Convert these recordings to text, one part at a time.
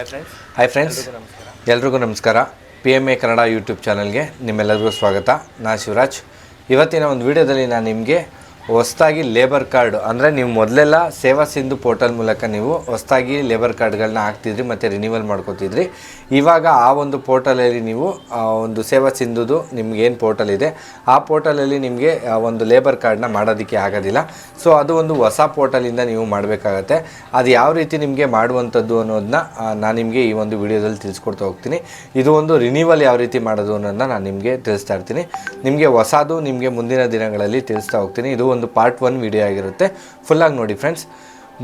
Hi friends hi friends ಎಲ್ರಿಗೂ ನಮಸ್ಕಾರ. P M A Kannada YouTube ಚಾನಲ್ಗೆ ನಿಮ್ಮೆಲ್ಲರಿಗೂ ಸ್ವಾಗತ. ನಾ ಶಿವರಾಜ್. ಇವತ್ತಿನ ಒಂದು ವಿಡಿಯೋದಲ್ಲಿ ನಾನು ನಿಮಗೆ ಹೊಸದಾಗಿ ಲೇಬರ್ ಕಾರ್ಡ್ ಅಂದರೆ ನೀವು ಮೊದಲೆಲ್ಲ ಸೇವಾ ಸಿಂಧು ಪೋರ್ಟಲ್ ಮೂಲಕ ನೀವು ಹೊಸದಾಗಿ ಲೇಬರ್ ಕಾರ್ಡ್ಗಳನ್ನ ಹಾಕ್ತಿದ್ರಿ ಮತ್ತು ರಿನ್ಯೂವಲ್ ಮಾಡ್ಕೋತಿದ್ರಿ. ಇವಾಗ ಆ ಒಂದು ಪೋರ್ಟಲಲ್ಲಿ ನೀವು ಒಂದು ಸೇವಾ ಸಿಂಧುದು ನಿಮ್ಗೆ ಏನು ಪೋರ್ಟಲ್ ಇದೆ, ಆ ಪೋರ್ಟಲಲ್ಲಿ ನಿಮಗೆ ಒಂದು ಲೇಬರ್ ಕಾರ್ಡ್ನ ಮಾಡೋದಕ್ಕೆ ಆಗೋದಿಲ್ಲ. ಸೊ ಅದು ಒಂದು ಹೊಸ ಪೋರ್ಟಲಿಂದ ನೀವು ಮಾಡಬೇಕಾಗತ್ತೆ. ಅದು ಯಾವ ರೀತಿ ನಿಮಗೆ ಮಾಡುವಂಥದ್ದು ಅನ್ನೋದನ್ನ ನಾನು ನಿಮಗೆ ಈ ಒಂದು ವಿಡಿಯೋದಲ್ಲಿ ತಿಳಿಸ್ಕೊಡ್ತಾ ಹೋಗ್ತೀನಿ. ಇದು ಒಂದು ರಿನ್ಯೂವಲ್ ಯಾವ ರೀತಿ ಮಾಡೋದು ಅನ್ನೋದನ್ನ ನಾನು ನಿಮಗೆ ತಿಳಿಸ್ತಾ ಇರ್ತೀನಿ. ನಿಮಗೆ ಹೊಸದು ನಿಮಗೆ ಮುಂದಿನ ದಿನಗಳಲ್ಲಿ ತಿಳಿಸ್ತಾ ಹೋಗ್ತೀನಿ. ಇದು ಪಾರ್ಟ್ ಒನ್ ವಿಡಿಯೋ ಆಗಿರುತ್ತೆ. ಫುಲ್ಲಾಗಿ ನೋಡಿ ಫ್ರೆಂಡ್ಸ್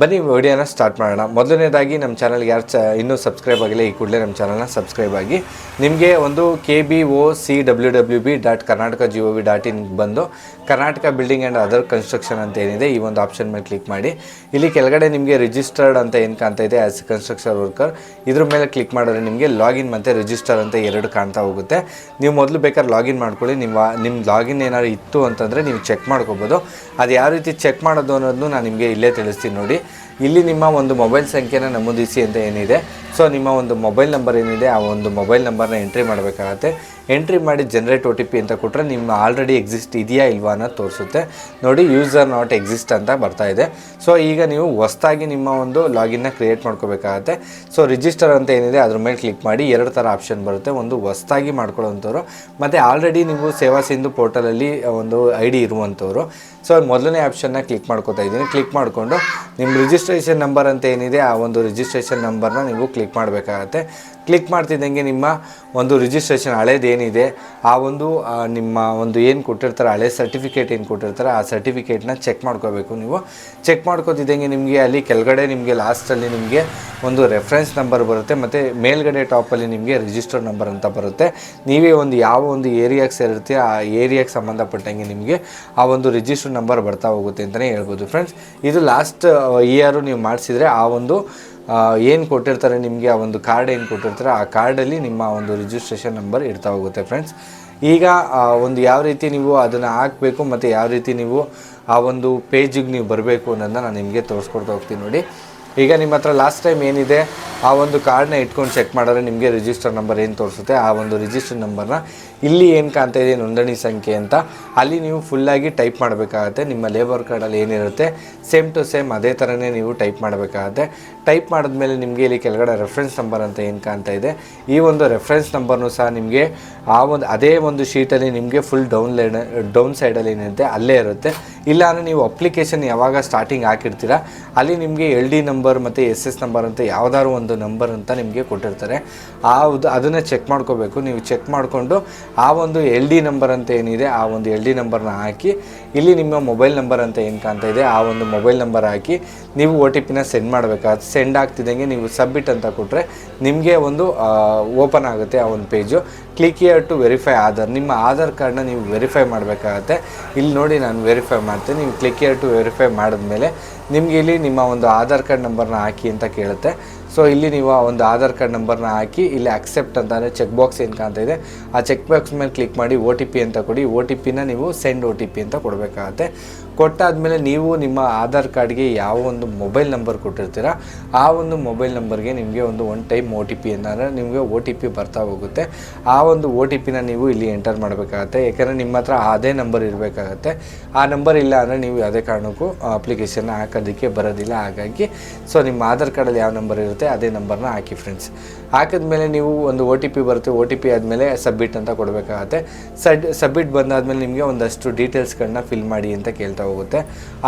ಬನ್ನಿ ವಿಡಿಯೋನ ಸ್ಟಾರ್ಟ್ ಮಾಡೋಣ. ಮೊದಲನೇದಾಗಿ ನಮ್ಮ ಚಾನಲ್ಗೆ ಯಾರು ಚ ಇನ್ನೂ ಸಬ್ಸ್ಕ್ರೈಬ್ ಆಗಿಲ್ಲ, ಈ ಕೂಡಲೇ ನಮ್ಮ ಚಾನಲ್ನ ಸಬ್ಸ್ಕ್ರೈಬ್ ಆಗಿ. ನಿಮಗೆ ಒಂದು K B O C W W B dot Karnataka G O V dot in ಬಂದು Karnataka building and other construction ಅಂತ ಏನಿದೆ, ಈ ಒಂದು ಆಪ್ಷನ್ ಮೇಲೆ ಕ್ಲಿಕ್ ಮಾಡಿ. ಇಲ್ಲಿ ಕೆಳಗಡೆ ನಿಮಗೆ ರಿಜಿಸ್ಟರ್ಡ್ ಅಂತ ಏನು ಕಾಣ್ತಾ ಇದೆ ಆ್ಯಸ್ ಕನ್ಸ್ಟ್ರಕ್ಷನ್ ವರ್ಕರ್ ಇದ್ರ ಮೇಲೆ ಕ್ಲಿಕ್ ಮಾಡಿದ್ರೆ ನಿಮಗೆ ಲಾಗಿನ್ ಮತ್ತು ರಿಜಿಸ್ಟರ್ ಅಂತ ಎರಡು ಕಾಣ್ತಾ ಹೋಗುತ್ತೆ. ನೀವು ಮೊದಲು ಬೇಕಾದ್ರೆ ಲಾಗಿನ್ ಮಾಡ್ಕೊಳ್ಳಿ. ನಿಮ್ಮ ನಿಮ್ಮ ಲಾಗಿನ್ ಏನಾದ್ರು ಇತ್ತು ಅಂತಂದರೆ ನೀವು ಚೆಕ್ ಮಾಡ್ಕೋಬೋದು. ಅದು ಯಾವ ರೀತಿ ಚೆಕ್ ಮಾಡೋದು ಅನ್ನೋದನ್ನು ನಾನು ನಿಮಗೆ ಇಲ್ಲೇ ತಿಳಿಸ್ತೀನಿ ನೋಡಿ. ಇಲ್ಲಿ ನಿಮ್ಮ ಒಂದು ಮೊಬೈಲ್ ಸಂಖ್ಯೆನ ನಮೂದಿಸಿ ಅಂತ ಏನಿದೆ. ಸೊ ನಿಮ್ಮ ಒಂದು ಮೊಬೈಲ್ ನಂಬರ್ ಏನಿದೆ, ಆ ಒಂದು ಮೊಬೈಲ್ ನಂಬರ್ನ ಎಂಟ್ರಿ ಮಾಡಬೇಕಾಗತ್ತೆ. ಎಂಟ್ರಿ ಮಾಡಿ ಜನ್ರೇಟ್ ಒ ಟಿ ಪಿ ಅಂತ ಕೊಟ್ಟರೆ ನಿಮ್ಮ ಆಲ್ರೆಡಿ ಎಕ್ಸಿಸ್ಟ್ ಇದೆಯಾ ಇಲ್ವಾ ಅನ್ನೋದು ತೋರಿಸುತ್ತೆ. ನೋಡಿ ಯೂಸರ್ ನಾಟ್ ಎಕ್ಸಿಸ್ಟ್ ಅಂತ ಬರ್ತಾ ಇದೆ. ಸೊ ಈಗ ನೀವು ಹೊಸ್ದಾಗಿ ನಿಮ್ಮ ಒಂದು ಲಾಗಿನ್ನ ಕ್ರಿಯೇಟ್ ಮಾಡ್ಕೋಬೇಕಾಗತ್ತೆ. ಸೊ ರಿಜಿಸ್ಟರ್ ಅಂತ ಏನಿದೆ, ಅದ್ರ ಮೇಲೆ ಕ್ಲಿಕ್ ಮಾಡಿ ಎರಡು ಥರ ಆಪ್ಷನ್ ಬರುತ್ತೆ. ಒಂದು ಹೊಸ್ದಾಗಿ ಮಾಡ್ಕೊಳ್ಳೋವಂಥವ್ರು ಮತ್ತು ಆಲ್ರೆಡಿ ನೀವು ಸೇವಾ ಸಿಂಧು ಪೋರ್ಟಲಲ್ಲಿ ಒಂದು ಐ ಡಿ ಇರುವಂಥವ್ರು. ಸೊ ಮೊದಲನೇ ಆಪ್ಷನ್ನ ಕ್ಲಿಕ್ ಮಾಡ್ಕೋತಾ ಇದ್ದೀನಿ. ಕ್ಲಿಕ್ ಮಾಡಿಕೊಂಡು, ನಿಮ್ಮ ರಿಜಿಸ್ಟ್ರೇಷನ್ ನಂಬರ್ ಅಂತ ಏನಿದೆ, ಆ ಒಂದು ರಿಜಿಸ್ಟ್ರೇಷನ್ ನಂಬರ್ನ ನೀವು ಕ್ಲಿಕ್ ಮಾಡಬೇಕಾಗತ್ತೆ. ಕ್ಲಿಕ್ ಮಾಡ್ತಿದ್ದಂಗೆ ನಿಮ್ಮ ಒಂದು ರಿಜಿಸ್ಟ್ರೇಷನ್ ಹಳೇದೇನಿದೆ, ಆ ಒಂದು ನಿಮ್ಮ ಒಂದು ಏನು ಕೊಟ್ಟಿರ್ತಾರೆ, ಹಳೆ ಸರ್ಟಿಫಿಕೇಟ್ ಏನು ಕೊಟ್ಟಿರ್ತಾರೆ, ಆ ಸರ್ಟಿಫಿಕೇಟ್ನ ಚೆಕ್ ಮಾಡ್ಕೋಬೇಕು ನೀವು. ಚೆಕ್ ಮಾಡ್ಕೋತಿದ್ದಂಗೆ ನಿಮಗೆ ಅಲ್ಲಿ ಕೆಳಗಡೆ ನಿಮಗೆ ಲಾಸ್ಟಲ್ಲಿ ನಿಮಗೆ ಒಂದು ರೆಫರೆನ್ಸ್ ನಂಬರ್ ಬರುತ್ತೆ, ಮತ್ತು ಮೇಲ್ಗಡೆ ಟಾಪಲ್ಲಿ ನಿಮಗೆ ರಿಜಿಸ್ಟರ್ ನಂಬರ್ ಅಂತ ಬರುತ್ತೆ. ನೀವೇ ಒಂದು ಯಾವ ಒಂದು ಏರಿಯಾಗೆ ಸೇರಿರ್ತೀರ ಆ ಏರಿಯಾಗೆ ಸಂಬಂಧಪಟ್ಟಂಗೆ ನಿಮಗೆ ಆ ಒಂದು ರಿಜಿಸ್ಟರ್ ನಂಬರ್ ಬರ್ತಾ ಹೋಗುತ್ತೆ ಅಂತಲೇ ಹೇಳ್ಬೋದು. ಫ್ರೆಂಡ್ಸ್ ಇದು ಲಾಸ್ಟ್ ಇಯರು ನೀವು ಮಾಡಿಸಿದರೆ ಆ ಒಂದು ಏನು ಕೊಟ್ಟಿರ್ತಾರೆ ನಿಮಗೆ, ಆ ಒಂದು ಕಾರ್ಡ್ ಏನು ಕೊಟ್ಟಿರ್ತಾರೆ, ಆ ಕಾರ್ಡಲ್ಲಿ ನಿಮ್ಮ ಒಂದು ರಿಜಿಸ್ಟ್ರೇಷನ್ ನಂಬರ್ ಇರ್ತಾ ಹೋಗುತ್ತೆ ಫ್ರೆಂಡ್ಸ್ ಈಗ ಒಂದು ಯಾವ ರೀತಿ ನೀವು ಅದನ್ನು ಹಾಕಬೇಕು ಮತ್ತು ಯಾವ ರೀತಿ ನೀವು ಆ ಒಂದು ಪೇಜಿಗೆ ನೀವು ಬರಬೇಕು ಅನ್ನೋದನ್ನ ನಾನು ನಿಮಗೆ ತೋರಿಸ್ಕೊಡ್ತಾ ಹೋಗ್ತೀನಿ ನೋಡಿ. ಈಗ ನಿಮ್ಮ ಹತ್ರ ಲಾಸ್ಟ್ ಟೈಮ್ ಏನಿದೆ? ಆ ಒಂದು ಕಾರ್ಡ್ನ ಇಟ್ಕೊಂಡು ಚೆಕ್ ಮಾಡಿದ್ರೆ ನಿಮಗೆ ರಿಜಿಸ್ಟರ್ ನಂಬರ್ ಏನು ತೋರಿಸುತ್ತೆ, ಆ ಒಂದು ರಿಜಿಸ್ಟರ್ ನಂಬರ್ನ ಇಲ್ಲಿ ಏನು ಕಾಣ್ತಾ ಇದೆ, ನೋಂದಣಿ ಸಂಖ್ಯೆ ಅಂತ. ಅಲ್ಲಿ ನೀವು ಫುಲ್ಲಾಗಿ ಟೈಪ್ ಮಾಡಬೇಕಾಗತ್ತೆ. ನಿಮ್ಮ ಲೇಬರ್ ಕಾರ್ಡಲ್ಲಿ ಏನಿರುತ್ತೆ ಸೇಮ್ ಟು ಸೇಮ್ ಅದೇ ಥರನೇ ನೀವು ಟೈಪ್ ಮಾಡಬೇಕಾಗತ್ತೆ. ಟೈಪ್ ಮಾಡಿದ್ಮೇಲೆ ನಿಮಗೆ ಇಲ್ಲಿ ಕೆಳಗಡೆ ರೆಫರೆನ್ಸ್ ನಂಬರ್ ಅಂತ ಏನು ಕಾಣ್ತಾ ಇದೆ. ಈ ಒಂದು ರೆಫರೆನ್ಸ್ ನಂಬರ್ನು ಸಹ ನಿಮಗೆ ಆ ಒಂದು, ಅದೇ ಒಂದು ಶೀಟಲ್ಲಿ ನಿಮಗೆ ಫುಲ್ ಡೌನ್ ಲೈನ್ ಡೌನ್ ಸೈಡಲ್ಲಿ ಏನಿರುತ್ತೆ, ಅಲ್ಲೇ ಇರುತ್ತೆ. ಇಲ್ಲ ಅಂದರೆ ನೀವು ಅಪ್ಲಿಕೇಶನ್ ಯಾವಾಗ ಸ್ಟಾರ್ಟಿಂಗ್ ಹಾಕಿರ್ತೀರ, ಅಲ್ಲಿ ನಿಮಗೆ ಎಲ್ ಡಿ ನಂಬರ್ ಮತ್ತು ಎಸ್ ಎಸ್ ನಂಬರ್ ಅಂತ ಯಾವ್ದಾದ್ರು ಒಂದು ನಂಬರ್ ಅಂತ ನಿಮಗೆ ಕೊಟ್ಟಿರ್ತಾರೆ. ಆ ಒಂದು ಅದನ್ನು ಚೆಕ್ ಮಾಡ್ಕೋಬೇಕು. ನೀವು ಚೆಕ್ ಮಾಡಿಕೊಂಡು ಆ ಒಂದು ಎಲ್ ಡಿ ನಂಬರ್ ಅಂತ ಏನಿದೆ, ಆ ಒಂದು ಎಲ್ ಡಿ ನಂಬರ್ನ ಹಾಕಿ, ಇಲ್ಲಿ ನಿಮ್ಮ ಮೊಬೈಲ್ ನಂಬರ್ ಅಂತ ಏನು ಕಾಣ್ತಾ ಇದೆ ಆ ಒಂದು ಮೊಬೈಲ್ ನಂಬರ್ ಹಾಕಿ, ನೀವು ಒ ಟಿ ಪಿನ ಸೆಂಡ್ ಮಾಡಬೇಕಾಗುತ್ತೆ ಸೆಂಡ್ ಆಗ್ತಿದ್ದಂಗೆ ನೀವು ಸಬ್ಮಿಟ್ ಅಂತ ಕೊಟ್ಟರೆ ನಿಮಗೆ ಒಂದು ಓಪನ್ ಆಗುತ್ತೆ ಆ ಒಂದು page click here to verify Aadhaar. ನಿಮ್ಮ ಆಧಾರ್ ಕಾರ್ಡ್ನ ನೀವು ವೆರಿಫೈ ಮಾಡಬೇಕಾಗತ್ತೆ. ಇಲ್ಲಿ ನೋಡಿ ನಾನು ವೆರಿಫೈ ಮಾಡ್ತೀನಿ. ನೀವು ಕ್ಲಿಕ್ ಇಯರ್ ಟು ವೆರಿಫೈ ಮಾಡಿದ್ಮೇಲೆ ನಿಮಗೆ ಇಲ್ಲಿ ನಿಮ್ಮ ಒಂದು ಆಧಾರ್ ಕಾರ್ಡ್ ನಂಬರ್ನ ಹಾಕಿ ಅಂತ ಕೇಳುತ್ತೆ. ಸೊ, ಇಲ್ಲಿ ನೀವು ಆ ಒಂದು ಆಧಾರ್ ಕಾರ್ಡ್ ನಂಬರ್ನ ಹಾಕಿ ಇಲ್ಲಿ ಅಕ್ಸೆಪ್ಟ್ ಅಂತಂದರೆ ಚೆಕ್ ಬಾಕ್ಸ್ ಏನು ಕಾಣ್ತಾ ಇದೆ. ಆ ಚೆಕ್ ಬಾಕ್ಸ್ ಮೇಲೆ ಕ್ಲಿಕ್ ಮಾಡಿ ಒ ಟಿ ಪಿ ಅಂತ ಕೊಡಿ. ಒ ಟಿ ಪಿನ ನೀವು ಸೆಂಡ್ ಒ ಟಿ ಪಿ ಅಂತ ಕೊಡಬೇಕಾಗತ್ತೆ. ಕೊಟ್ಟಾದಮೇಲೆ ನೀವು ನಿಮ್ಮ ಆಧಾರ್ ಕಾರ್ಡ್ಗೆ ಯಾವ ಒಂದು ಮೊಬೈಲ್ ನಂಬರ್ ಕೊಟ್ಟಿರ್ತೀರ, ಆ ಒಂದು ಮೊಬೈಲ್ ನಂಬರ್ಗೆ ನಿಮಗೆ ಒಂದು one time O T P ಅಂದರೆ ನಿಮಗೆ ಒ ಟಿ ಪಿ ಬರ್ತಾ ಹೋಗುತ್ತೆ. ಆ ಒಂದು ಒ ಟಿ ಪಿನ ನೀವು ಇಲ್ಲಿ ಎಂಟರ್ ಮಾಡಬೇಕಾಗತ್ತೆ. ಯಾಕಂದರೆ ನಿಮ್ಮ ಹತ್ರ ಅದೇ ನಂಬರ್ ಇರಬೇಕಾಗತ್ತೆ. ಆ ನಂಬರ್ ಇಲ್ಲ ಅಂದರೆ ನೀವು ಯಾವುದೇ ಕಾರಣಕ್ಕೂ ಅಪ್ಲಿಕೇಶನ್ ಹಾಕೋದಕ್ಕೆ ಬರೋದಿಲ್ಲ. ಹಾಗಾಗಿ ಸೊ ನಿಮ್ಮ ಆಧಾರ್ ಕಾರ್ಡಲ್ಲಿ ಯಾವ ನಂಬರ್ ಇರುತ್ತೆ ಅದೇ ನಂಬರ್ನ ಹಾಕಿ ಫ್ರೆಂಡ್ಸ್ ಹಾಕಿದ್ಮೇಲೆ ನೀವು ಒಂದು ಒ ಟಿ ಪಿ ಬರುತ್ತೆ. ಒ ಟಿ ಪಿ ಆದಮೇಲೆ ಸಬ್ಮಿಟ್ ಅಂತ ಕೊಡಬೇಕಾಗತ್ತೆ. ಸಡ್ ಸಬ್ಮಿಟ್ ಬಂದಾದಮೇಲೆ ನಿಮಗೆ ಒಂದಷ್ಟು ಡೀಟೇಲ್ಸ್ಗಳನ್ನ ಫಿಲ್ ಮಾಡಿ ಅಂತ ಕೇಳ್ತಾ ಹೋಗುತ್ತೆ.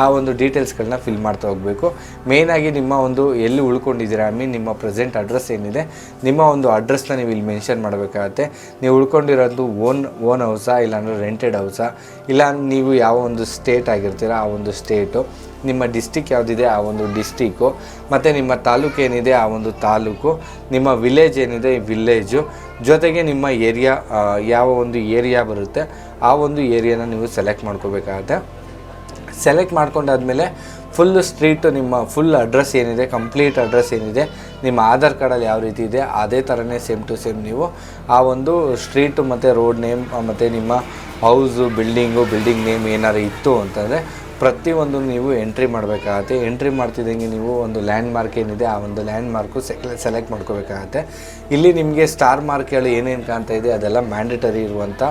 ಆ ಒಂದು ಡೀಟೇಲ್ಸ್ಗಳನ್ನ ಫಿಲ್ ಮಾಡ್ತಾ ಹೋಗಬೇಕು. ಮೇಯ್ನಾಗಿ ನಿಮ್ಮ ಒಂದು ಎಲ್ಲಿ ಉಳ್ಕೊಂಡಿದ್ದೀರಾ ಐ ಮೀನ್ ನಿಮ್ಮ ಪ್ರೆಸೆಂಟ್ ಅಡ್ರೆಸ್ ಏನಿದೆ, ನಿಮ್ಮ ಒಂದು ಅಡ್ರೆಸ್ನ ನೀವು ಇಲ್ಲಿ ಮೆನ್ಷನ್ ಮಾಡಬೇಕಾಗತ್ತೆ. ನೀವು ಉಳ್ಕೊಂಡಿರೋದು ಓನ್ ಓನ್ ಹೌಸಾ ಇಲ್ಲಾಂದರೆ ರೆಂಟೆಡ್ ಹೌಸಾ ಇಲ್ಲ ನೀವು ಯಾವ ಒಂದು ಸ್ಟೇಟ್ ಆಗಿರ್ತೀರ, ಆ ಒಂದು ಸ್ಟೇಟು ನಿಮ್ಮ ಡಿಸ್ಟಿಕ್ ಯಾವುದಿದೆ, ಆ ಒಂದು ಡಿಸ್ಟಿಕ್ಕು ಮತ್ತು ನಿಮ್ಮ ತಾಲೂಕು ಏನಿದೆ, ಆ ಒಂದು ತಾಲೂಕು, ನಿಮ್ಮ ವಿಲೇಜ್ ಏನಿದೆ, ಈ ವಿಲೇಜು ಜೊತೆಗೆ ನಿಮ್ಮ ಏರಿಯಾ ಯಾವ ಒಂದು ಏರಿಯಾ ಬರುತ್ತೆ, ಆ ಒಂದು ಏರಿಯಾನ ನೀವು ಸೆಲೆಕ್ಟ್ ಮಾಡ್ಕೋಬೇಕಾಗತ್ತೆ. ಸೆಲೆಕ್ಟ್ ಮಾಡ್ಕೊಂಡಾದ್ಮೇಲೆ ಫುಲ್ ಸ್ಟ್ರೀಟು ನಿಮ್ಮ ಫುಲ್ ಅಡ್ರೆಸ್ ಏನಿದೆ ಕಂಪ್ಲೀಟ್ ಅಡ್ರೆಸ್ ಏನಿದೆ, ನಿಮ್ಮ ಆಧಾರ್ ಕಾರ್ಡಲ್ಲಿ ಯಾವ ರೀತಿ ಇದೆ, ಅದೇ ಥರನೇ ಸೇಮ್ ಟು ಸೇಮ್ ನೀವು ಆ ಒಂದು ಸ್ಟ್ರೀಟು ಮತ್ತು ರೋಡ್ ನೇಮ್ ಮತ್ತು ನಿಮ್ಮ ಹೌಸು ಬಿಲ್ಡಿಂಗು ಬಿಲ್ಡಿಂಗ್ ನೇಮ್ ಏನಾರು ಇತ್ತು ಅಂತಂದರೆ ಪ್ರತಿಯೊಂದು ನೀವು ಎಂಟ್ರಿ ಮಾಡಬೇಕಾಗತ್ತೆ. ಎಂಟ್ರಿ ಮಾಡ್ತಿದ್ದಂಗೆ ನೀವು ಒಂದು ಲ್ಯಾಂಡ್ ಮಾರ್ಕ್ ಏನಿದೆ, ಆ ಒಂದು ಲ್ಯಾಂಡ್ ಮಾರ್ಕು ಸೆಲೆಕ್ಟ್ ಮಾಡ್ಕೋಬೇಕಾಗತ್ತೆ. ಇಲ್ಲಿ ನಿಮಗೆ ಸ್ಟಾರ್ ಮಾರ್ಕ್ಗಳು ಏನೇನು ಕಾಣ್ತಾ ಇದೆ, ಅದೆಲ್ಲ ಮ್ಯಾಂಡೇಟರಿ ಇರುವಂಥ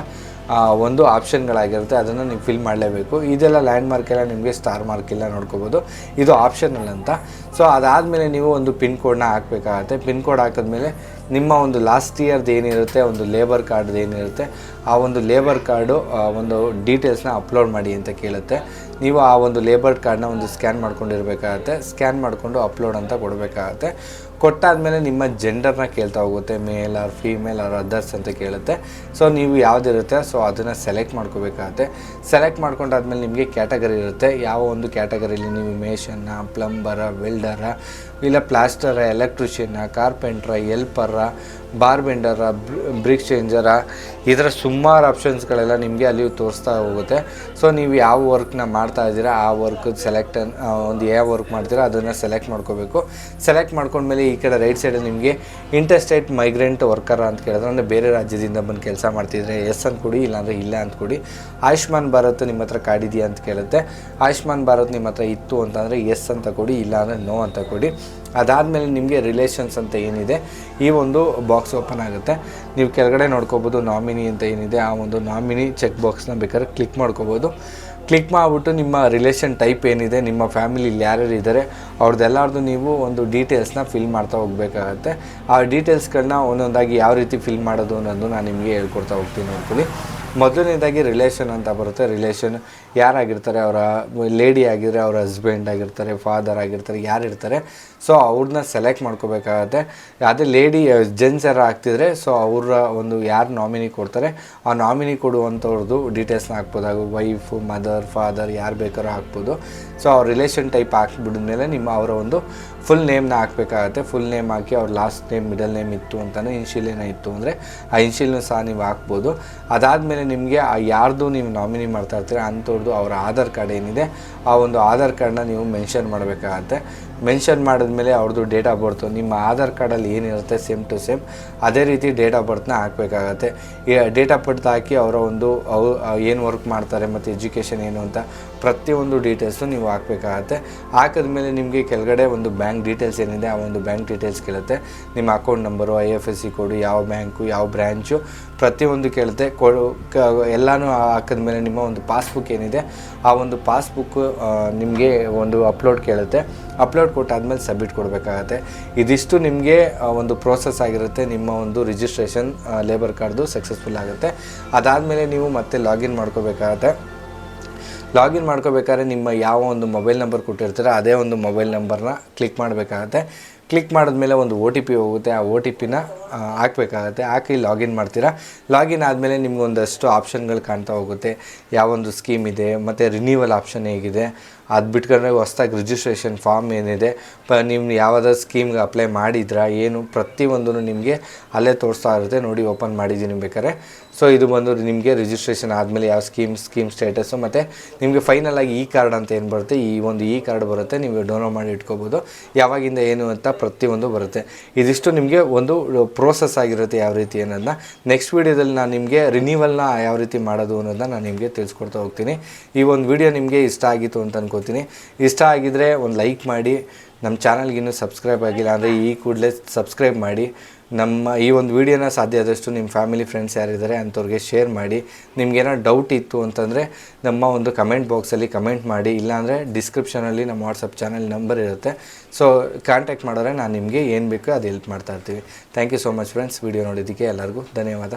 ಒಂದು ಆಪ್ಷನ್ಗಳಾಗಿರುತ್ತೆ, ಅದನ್ನು ನೀವು ಫಿಲ್ ಮಾಡಲೇಬೇಕು. ಇದೆಲ್ಲ ಲ್ಯಾಂಡ್ ಮಾರ್ಕ್ ಎಲ್ಲ ನಿಮಗೆ ಸ್ಟಾರ್ ಮಾರ್ಕ್ ಎಲ್ಲ ನೋಡ್ಕೋಬೋದು. ಇದು ಆಪ್ಷನಲ್ ಅಂತ. ಸೊ, ಅದಾದಮೇಲೆ ನೀವು ಒಂದು ಪಿನ್ ಕೋಡ್ನ ಹಾಕಬೇಕಾಗತ್ತೆ. ಪಿನ್ ಕೋಡ್ ಹಾಕಿದ್ಮೇಲೆ ನಿಮ್ಮ ಒಂದು ಲಾಸ್ಟ್ ಇಯರ್ದು ಏನಿರುತ್ತೆ, ಒಂದು ಲೇಬರ್ ಕಾರ್ಡ್ದು ಏನಿರುತ್ತೆ, ಆ ಒಂದು ಲೇಬರ್ ಕಾರ್ಡು ಒಂದು ಡೀಟೇಲ್ಸ್ನ ಅಪ್ಲೋಡ್ ಮಾಡಿ ಅಂತ ಕೇಳುತ್ತೆ. ನೀವು ಆ ಒಂದು ಲೇಬರ್ ಕಾರ್ಡ್ನ ಒಂದು ಸ್ಕ್ಯಾನ್ ಮಾಡ್ಕೊಂಡಿರಬೇಕಾಗತ್ತೆ. ಸ್ಕ್ಯಾನ್ ಮಾಡಿಕೊಂಡು ಅಪ್ಲೋಡ್ ಅಂತ ಕೊಡಬೇಕಾಗತ್ತೆ. ಕೊಟ್ಟಾದಮೇಲೆ ನಿಮ್ಮ ಜೆಂಡರ್ನ ಕೇಳ್ತಾ ಹೋಗುತ್ತೆ male or female or others ಅಂತ ಕೇಳುತ್ತೆ. ಸೊ ನೀವು ಯಾವುದಿರುತ್ತೆ ಸೊ ಅದನ್ನು ಸೆಲೆಕ್ಟ್ ಮಾಡ್ಕೋಬೇಕಾಗತ್ತೆ. ಸೆಲೆಕ್ಟ್ ಮಾಡ್ಕೊಂಡಾದ್ಮೇಲೆ ನಿಮಗೆ ಕ್ಯಾಟಗರಿ ಇರುತ್ತೆ. ಯಾವ ಒಂದು ಕ್ಯಾಟಗರಿಲಿ ನೀವು ಮೇಷನ್ನ ಪ್ಲಂಬರ ವೆಲ್ಡರ ಇಲ್ಲ ಪ್ಲಾಸ್ಟರ ಎಲೆಕ್ಟ್ರಿಷಿಯನ್ನ ಕಾರ್ಪೆಂಟ್ರ ಎಲ್ಪರ ಬಾರ್ಬೆಂಡರ ಬ್ರಿಕ್ ಚೇಂಜರ ಇದರ ಸುಮಾರು ಆಪ್ಷನ್ಸ್ಗಳೆಲ್ಲ ನಿಮಗೆ ಅಲ್ಲಿ ತೋರಿಸ್ತಾ ಹೋಗುತ್ತೆ. ಸೊ ನೀವು ಯಾವ ವರ್ಕ್ನ ಮಾಡ್ತಾ ಇದ್ದೀರಾ, ಆ ವರ್ಕ್ ಸೆಲೆಕ್ಟ್ ಒಂದು ಯಾವ ವರ್ಕ್ ಮಾಡ್ತೀರಾ, ಅದನ್ನು ಸೆಲೆಕ್ಟ್ ಮಾಡ್ಕೋಬೇಕು. ಸೆಲೆಕ್ಟ್ ಮಾಡ್ಕೊಂಡ್ಮೇಲೆ ಈ ಕಡೆ ರೈಟ್ ಸೈಡಲ್ಲಿ ನಿಮಗೆ ಇಂಟರ್ಸ್ಟೇಟ್ ಮೈಗ್ರೆಂಟ್ ವರ್ಕರ್ ಅಂತ ಕೇಳಿದ್ರೆ, ಅಂದರೆ ಬೇರೆ ರಾಜ್ಯದಿಂದ ಬಂದು ಕೆಲಸ ಮಾಡ್ತಿದ್ರೆ ಎಸ್ ಅಂತ ಕೊಡಿ ಇಲ್ಲಾಂದರೆ ಇಲ್ಲ ಅಂತ ಕೊಡಿ ಆಯುಷ್ಮಾನ್ ಭಾರತ್ ನಿಮ್ಮ ಹತ್ರ ಕಾಡಿದೆಯಾ ಅಂತ ಕೇಳುತ್ತೆ. ಆಯುಷ್ಮಾನ್ ಭಾರತ್ ನಿಮ್ಮ ಹತ್ರ ಇತ್ತು ಅಂತಂದರೆ ಎಸ್ ಅಂತ ಕೊಡಿ, ಇಲ್ಲಾಂದರೆ ನೋ ಅಂತ ಕೊಡಿ. ಅದಾದಮೇಲೆ ನಿಮಗೆ ರಿಲೇಷನ್ಸ್ ಅಂತ ಏನಿದೆ, ಈ ಒಂದು ಬಾಕ್ಸ್ ಓಪನ್ ಆಗುತ್ತೆ. ನೀವು ಕೆಳಗಡೆ ನೋಡ್ಕೋಬೋದು ನಾಮಿನಿ ಅಂತ ಏನಿದೆ, ಆ ಒಂದು ನಾಮಿನಿ ಚೆಕ್ ಬಾಕ್ಸ್ನ ಬೇಕಾದ್ರೆ ಕ್ಲಿಕ್ ಮಾಡ್ಕೋಬೋದು. ಕ್ಲಿಕ್ ಮಾಡಿಬಿಟ್ಟು ನಿಮ್ಮ ರಿಲೇಷನ್ ಟೈಪ್ ಏನಿದೆ, ನಿಮ್ಮ ಫ್ಯಾಮಿಲಿಲಿ ಯಾರ್ಯಾರು ಇದ್ದಾರೆ ಅವ್ರದ್ದೆಲ್ಲರದ್ದು ನೀವು ಒಂದು ಡೀಟೇಲ್ಸ್ನ ಫಿಲ್ ಮಾಡ್ತಾ ಹೋಗಬೇಕಾಗತ್ತೆ. ಆ ಡೀಟೇಲ್ಸ್ಗಳನ್ನ ಒಂದೊಂದಾಗಿ ಯಾವ ರೀತಿ ಫಿಲ್ ಮಾಡೋದು ಅನ್ನೋದು ನಾನು ನಿಮಗೆ ಹೇಳ್ಕೊಡ್ತಾ ಹೋಗ್ತೀನಿ ನೋಡ್ಕೊಳ್ಳಿ ಮೊದಲನೇದಾಗಿ ರಿಲೇಷನ್ ಅಂತ ಬರುತ್ತೆ. ರಿಲೇಷನ್ ಯಾರಾಗಿರ್ತಾರೆ? ಅವರ ಲೇಡಿ ಆಗಿದ್ರೆ ಅವರ ಹಸ್ಬೆಂಡ್ ಆಗಿರ್ತಾರೆ ಫಾದರ್ ಆಗಿರ್ತಾರೆ, ಯಾರು ಇರ್ತಾರೆ? ಸೊ ಅವ್ರನ್ನ ಸೆಲೆಕ್ಟ್ ಮಾಡ್ಕೋಬೇಕಾಗತ್ತೆ. ಅದೇ ಲೇಡಿ ಜೆಂಟ್ಸ್ ಯಾರು ಆಗ್ತಿದ್ರೆ ಸೊ ಅವರ ಒಂದು ಯಾರು ನಾಮಿನಿ ಕೊಡ್ತಾರೆ, ಆ ನಾಮಿನಿ ಕೊಡುವಂಥವ್ರದ್ದು ಡೀಟೇಲ್ಸ್ನ ಹಾಕ್ಬೋದಾಗ. ವೈಫು ಮದರ್ ಫಾದರ್ ಯಾರು ಬೇಕಾದ್ರೂ ಹಾಕ್ಬೋದು. ಸೊ ಅವ್ರ ರಿಲೇಷನ್ ಟೈಪ್ ಹಾಕ್ಬಿಡಿದ್ಮೇಲೆ ನಿಮ್ಮ ಅವರ ಒಂದು ಫುಲ್ ನೇಮ್ನ ಹಾಕಬೇಕಾಗತ್ತೆ. ಫುಲ್ ನೇಮ್ ಹಾಕಿ ಅವ್ರ ಲಾಸ್ಟ್ ನೇಮ್ ಮಿಡಲ್ ನೇಮ್ ಇತ್ತು ಅಂತಲೇ ಇನ್ಶಿಯಲ್ ಏನೋ ಇತ್ತು ಅಂದರೆ ಆ ಇನ್ಶಿಲ್ನ ಸಹ ನೀವು ಹಾಕ್ಬೋದು. ಅದಾದಮೇಲೆ ನಿಮಗೆ ಆ ಯಾರ್ದು ನೀವು ನಾಮಿನಿ ಮಾಡ್ತಾ ಇರ್ತೀರ ಅಂಥವ್ರದ್ದು ಅವರ ಆಧಾರ್ ಕಾರ್ಡ್ ಏನಿದೆ, ಆ ಒಂದು ಆಧಾರ್ ಕಾರ್ಡನ್ನ ನೀವು ಮೆನ್ಷನ್ ಮಾಡಬೇಕಾಗತ್ತೆ. ಮೆನ್ಷನ್ ಮಾಡಿದ್ಮೇಲೆ ಅವ್ರದ್ದು ಡೇಟ್ ಆಫ್ ಬರ್ತು ನಿಮ್ಮ ಆಧಾರ್ ಕಾರ್ಡಲ್ಲಿ ಏನಿರುತ್ತೆ ಸೇಮ್ ಟು ಸೇಮ್ ಅದೇ ರೀತಿ ಡೇಟ್ ಆಫ್ ಬರ್ತ್ನ ಹಾಕಬೇಕಾಗತ್ತೆ. ಡೇಟ್ ಆಫ್ ಬರ್ತ್ ಹಾಕಿ ಅವರ ಒಂದು ಅವು ಏನು ವರ್ಕ್ ಮಾಡ್ತಾರೆ ಮತ್ತು ಎಜುಕೇಷನ್ ಏನು ಅಂತ ಪ್ರತಿಯೊಂದು ಡೀಟೇಲ್ಸು ನೀವು ಹಾಕಬೇಕಾಗತ್ತೆ. ಹಾಕಿದ್ಮೇಲೆ ನಿಮಗೆ ಕೆಳಗಡೆ ಒಂದು ಬ್ಯಾಂಕ್ ಡೀಟೇಲ್ಸ್ ಏನಿದೆ, ಆ ಒಂದು ಬ್ಯಾಂಕ್ ಡೀಟೇಲ್ಸ್ ಕೇಳುತ್ತೆ. ನಿಮ್ಮ account number I F S C code ಯಾವ ಬ್ಯಾಂಕು ಯಾವ ಬ್ರ್ಯಾಂಚು ಪ್ರತಿಯೊಂದು ಕೇಳುತ್ತೆ. ಕ ಎಲ್ಲನೂ ಹಾಕಿದ್ಮೇಲೆ ನಿಮ್ಮ ಒಂದು ಪಾಸ್ಬುಕ್ ಏನಿದೆ, ಆ ಒಂದು ಪಾಸ್ಬುಕ್ಕು ನಿಮಗೆ ಒಂದು ಅಪ್ಲೋಡ್ ಕೇಳುತ್ತೆ. ಅಪ್ಲೋಡ್ ಕೊಟ್ಟಾದ್ಮೇಲೆ ಸಬ್ಮಿಟ್ ಕೊಡಬೇಕಾಗತ್ತೆ. ಇದಿಷ್ಟು ನಿಮಗೆ ಒಂದು ಪ್ರೋಸೆಸ್ ಆಗಿರುತ್ತೆ. ನಿಮ್ಮ ಒಂದು ರಿಜಿಸ್ಟ್ರೇಷನ್ ಲೇಬರ್ ಕಾರ್ಡ್ದು ಸಕ್ಸಸ್ಫುಲ್ ಆಗುತ್ತೆ. ಅದಾದಮೇಲೆ ನೀವು ಮತ್ತೆ ಲಾಗಿನ್ ಮಾಡ್ಕೋಬೇಕಾಗತ್ತೆ. ಲಾಗಿನ್ ಮಾಡ್ಕೋಬೇಕಾದ್ರೆ ನಿಮ್ಮ ಯಾವ ಒಂದು ಮೊಬೈಲ್ ನಂಬರ್ ಕೊಟ್ಟಿರ್ತೀರ ಅದೇ ಒಂದು ಮೊಬೈಲ್ ನಂಬರ್ನ ಕ್ಲಿಕ್ ಮಾಡಬೇಕಾಗತ್ತೆ. ಕ್ಲಿಕ್ ಮಾಡಿದ್ಮೇಲೆ ಒಂದು ಒ ಟಿ ಪಿ ಹೋಗುತ್ತೆ. ಆ ಒ ಟಿ ಪಿನ ಹಾಕಬೇಕಾಗತ್ತೆ. ಹಾಕಿ ಲಾಗಿನ್ ಮಾಡ್ತೀರಾ? ಲಾಗಿನ್ ಆದಮೇಲೆ ನಿಮ್ಗೊಂದಷ್ಟು ಆಪ್ಷನ್ಗಳು ಕಾಣ್ತಾ ಹೋಗುತ್ತೆ. ಯಾವೊಂದು ಸ್ಕೀಮ್ ಇದೆ, ಮತ್ತು ರಿನ್ಯೂವಲ್ ಆಪ್ಷನ್ ಹೇಗಿದೆ ಅದು ಬಿಟ್ಕೊಂಡ್ರೆ ಹೊಸ್ದಾಗಿ ರಿಜಿಸ್ಟ್ರೇಷನ್ ಫಾರ್ಮ್ ಏನಿದೆ. ಪ ನೀವು ಯಾವುದಾದ್ರು ಸ್ಕೀಮ್ಗೆ ಅಪ್ಲೈ ಮಾಡಿದ್ರಾ, ಏನು ಪ್ರತಿಯೊಂದೂ ನಿಮಗೆ ಅಲ್ಲೇ ತೋರಿಸ್ತಾ ಇರುತ್ತೆ. ನೋಡಿ ಓಪನ್ ಮಾಡಿದ್ದೀನಿ ಬೇಕಾದ್ರೆ. ಸೊ ಇದು ಬಂದು ನಿಮಗೆ ರಿಜಿಸ್ಟ್ರೇಷನ್ ಆದಮೇಲೆ ಯಾವ ಸ್ಕೀಮ್ ಸ್ಕೀಮ್ ಸ್ಟೇಟಸ್ಸು ಮತ್ತು ನಿಮಗೆ ಫೈನಲ್ ಆಗಿ ಈ ಕಾರ್ಡ್ ಅಂತ ಏನು ಬರುತ್ತೆ? ಈ ಒಂದು ಈ ಕಾರ್ಡ್ ಬರುತ್ತೆ. ನೀವು ಡೌನ್ಲೋಡ್ ಮಾಡಿ ಇಟ್ಕೋಬೋದು. ಯಾವಾಗಿಂದ ಏನು ಅಂತ ಪ್ರತಿಯೊಂದು ಬರುತ್ತೆ. ಇದಿಷ್ಟು ನಿಮಗೆ ಒಂದು ಪ್ರೋಸೆಸ್ ಆಗಿರುತ್ತೆ ಯಾವ ರೀತಿ ಏನನ್ನ ನೆಕ್ಸ್ಟ್ ವೀಡಿಯೋದಲ್ಲಿ ನಾನು ನಿಮಗೆ ರಿನ್ಯೂವಲ್ನ ಯಾವ ರೀತಿ ಮಾಡೋದು ಅನ್ನೋದನ್ನ ನಾನು ನಿಮಗೆ ತಿಳಿಸ್ಕೊಡ್ತಾ ಹೋಗ್ತೀನಿ. ಈ ಒಂದು ವಿಡಿಯೋ ನಿಮಗೆ ಇಷ್ಟ ಆಗಿತ್ತು ಅಂತ ಇಷ್ಟ ಆಗಿದ್ದರೆ ಒಂದು ಲೈಕ್ ಮಾಡಿ. ನಮ್ಮ ಚಾನಲ್ಗೆ ಇನ್ನೂ ಸಬ್ಸ್ಕ್ರೈಬ್ ಆಗಿಲ್ಲ ಅಂದರೆ ಈ ಕೂಡಲೇ ಸಬ್ಸ್ಕ್ರೈಬ್ ಮಾಡಿ. ನಮ್ಮ ಈ ಒಂದು ವಿಡಿಯೋನ ಸಾಧ್ಯ ಆದಷ್ಟು ನಿಮ್ಮ ಫ್ಯಾಮಿಲಿ ಫ್ರೆಂಡ್ಸ್ ಯಾರಿದ್ದಾರೆ ಅಂಥವ್ರಿಗೆ ಶೇರ್ ಮಾಡಿ. ನಿಮ್ಗೇನೋ ಡೌಟ್ ಇತ್ತು ಅಂತಂದರೆ ನಮ್ಮ ಒಂದು ಕಮೆಂಟ್ ಬಾಕ್ಸಲ್ಲಿ ಕಮೆಂಟ್ ಮಾಡಿ. ಇಲ್ಲಾಂದರೆ ಡಿಸ್ಕ್ರಿಪ್ಷನಲ್ಲಿ ನಮ್ಮ ವಾಟ್ಸಪ್ ಚಾನಲ್ ನಂಬರ್ ಇರುತ್ತೆ. ಸೊ ಕಾಂಟ್ಯಾಕ್ಟ್ ಮಾಡಿದ್ರೆ ನಾನು ನಿಮಗೆ ಏನು ಬೇಕೋ ಅದು ಹೆಲ್ಪ್ ಮಾಡ್ತಾ ಇರ್ತೀವಿ. Thank you so much friends video ನೋಡಿದ್ದಕ್ಕೆ ಎಲ್ಲರಿಗೂ ಧನ್ಯವಾದ.